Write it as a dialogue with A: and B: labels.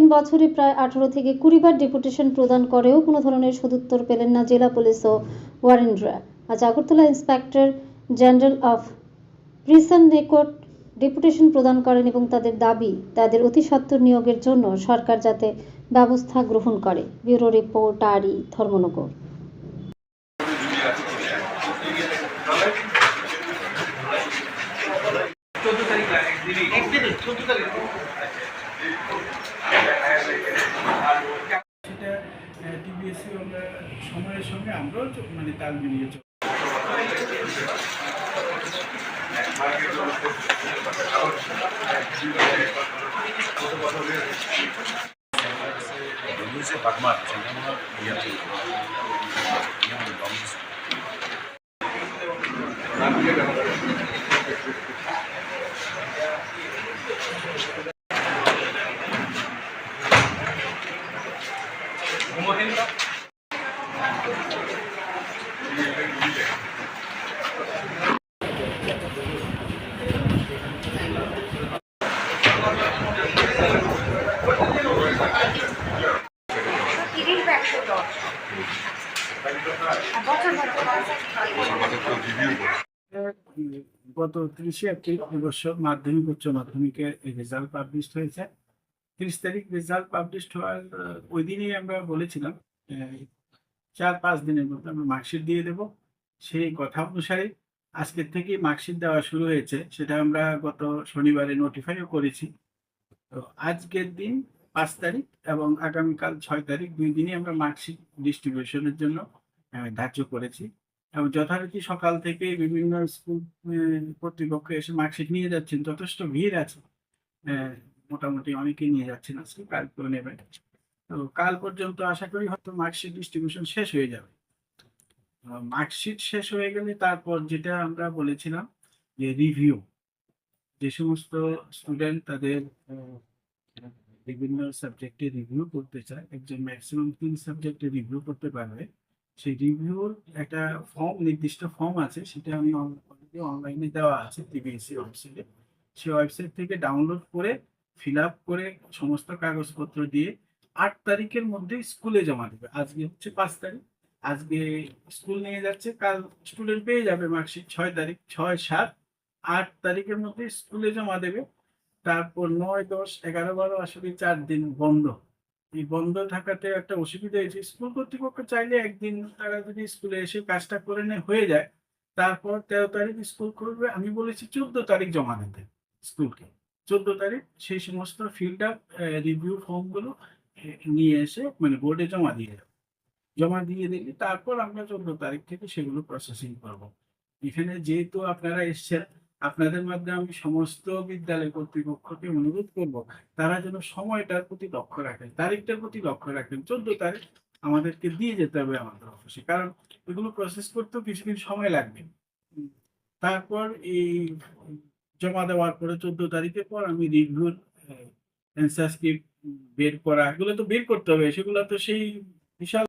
A: তিন বছরে প্রায় আঠারো থেকে কুড়িবার ডেপুটেশন প্রদান করেও কোনো ধরনের সদুত্তর পেলেন না জেলা পুলিশ ও ওয়ারেন্টরা। আজ Agartala inspector general of prison নিকট ডেপুটেশন প্রদান করেন এবং তাদের দাবি, তাদের অতি নিয়োগের জন্য সরকার যাতে ব্যবস্থা গ্রহণ করে। ব্যুরো রিপোর্ট আরই ধর্মনগর
B: চোদ্দ তারিখ লাগে একদিনে চোদ্দ তারিখ
C: সেটা টিবিএসসি আমরা সময়ের সঙ্গে আমরাও মানে তাল মিলিয়ে চলি
D: Bagmat,
C: গত তিরিশে এপ্রিল এবছর মাধ্যমিক, উচ্চ মাধ্যমিকের রেজাল্ট পাবলিশ হয়েছে। তিরিশ তারিখ রেজাল্ট পাবলিশ হওয়ার ওই দিনই আমরা বলেছিলাম চার পাঁচ দিনের মধ্যে আমরা মার্কশিট দিয়ে দেব। সেই কথা অনুসারে আজকের থেকে মার্কশিট দেওয়া শুরু হয়েছে। সেটা আমরা গত শনিবারে নোটিফাইও করেছি। তো আজকের দিন পাঁচ তারিখ এবং আগামীকাল ছয় তারিখ দুই দিনই আমরা মার্কশিট ডিস্ট্রিবিউশনের জন্য ধার্য করেছি। এবং যথারীতি সকাল থেকে বিভিন্ন স্কুল কর্তৃপক্ষ এসে মার্কশিট নিয়ে যাচ্ছেন। যথেষ্ট ভিড় আছে। মোটামুটি অনেকেই নিয়ে যাচ্ছেন আজকে, কাল করে নেবেন। তো কাল পর্যন্ত আশা করি হয়তো মার্কশিট ডিস্ট্রিবিউশন শেষ হয়ে যাবে। মার্কশিট শেষ হয়ে গেলে তারপর যেটা আমরা বলেছিলাম যে রিভিউ যে সমস্ত স্টুডেন্ট তাদের বিভিন্ন সাবজেক্টে রিভিউ করতে চায়, একজন ম্যাক্সিমাম তিন সাবজেক্টে রিভিউ করতে পারবে। সেই রিভিউর একটা ফর্ম নির্দিষ্ট ফর্ম আছে, সেটা আমি অলরেডি অনলাইনে দেওয়া আছে টিবিএসসি ওয়েবসাইটে সেই ওয়েবসাইট থেকে ডাউনলোড করে ফিল আপ করে সমস্ত কাগজপত্র দিয়ে আট তারিখের মধ্যে স্কুলে জমা দেবে। আজকে হচ্ছে পাঁচ তারিখ। আজকে স্কুল নিয়ে যাচ্ছে, কাল স্টুডেন্ট পেয়ে যাবে মার্কশিট ছয় তারিখ, ছয় সাত, আট তারিখের মধ্যে স্কুলে জমা দেবে। তারপর নয়, দশ, এগারো, বারো, আসলে চার দিন বন্ধ। এই বন্ধ থাকাতে একটা অসুবিধা হয়েছে। স্কুল কর্তৃপক্ষ চাইলে একদিন তারা যদি স্কুলে এসে কাজটা করে নেয়, হয়ে যায়। তারপর তেরো তারিখ স্কুল করবে আমি বলেছি চোদ্দ তারিখ জমা দিতে স্কুলকে চোদ্দ তারিখ সেই সমস্ত ফিল্ড আপ রিভিউ ফর্মগুলো নিয়ে এসে মানে বোর্ডে জমা দিয়ে যাবে জমা দিয়ে দিলে তারপর আমরা চোদ্দ তারিখ থেকে সেগুলো প্রসেসিং করব। এখানে যেহেতু আপনারা এসছেন, আপনাদের মাধ্যমে আমি সমস্ত বিদ্যালয় কর্তৃপক্ষকে অনুরোধ করব, তারা যেন সময়টার প্রতি লক্ষ্য রাখেন, তারিখটার প্রতি লক্ষ্য রাখেন। চোদ্দ তারিখ আমাদেরকে দিয়ে যেতে হবে আমাদের অফিসে কারণ এগুলো প্রসেস করতেও কিছুদিন সময় লাগবে। তারপর এই জমা দেওয়ার পরে চোদ্দ তারিখের পর আমি রিভিউর অ্যান্সার স্ক্রিপ্ট বের করা, এগুলো তো বের করতে হবে, সেগুলো তো সেই বিশাল